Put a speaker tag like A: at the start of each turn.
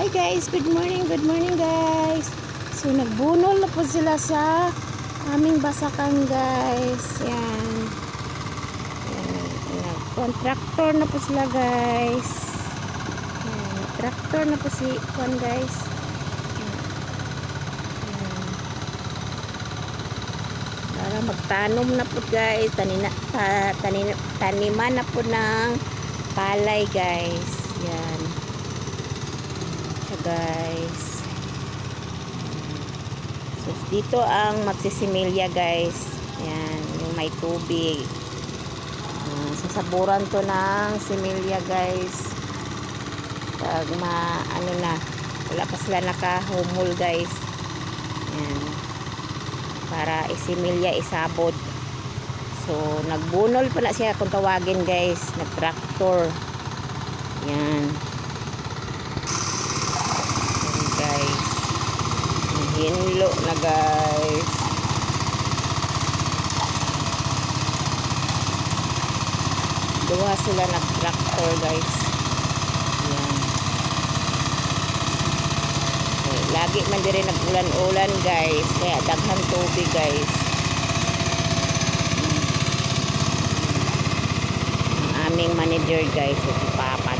A: Hi guys, good morning, good morning guys. So nagbunol na po sila sa aming basakan guys. Yan. Yan. Nag-contractor na po sila guys. Yan. Tractor na po si Juan guys. Yan. Para magtanom na po guys. Tanina, ta, tanin, taniman na po ng palay guys. Yan guys. So dito ang magsisimilya guys. Yan yung may tubig. Uh, sasaburan to ng similya guys. Pag ma ano na wala pa sila nakahumol guys. Yan para isimilya isabod so nagbunol pala siya kung tawagin guys. Nag tractor yan guys hinlo na guys. Duha sila nag tractor guys. Yan okay, lagi man din nag-ulan-ulan guys. Kaya daghan tubig guys. Aming manager guys si Papa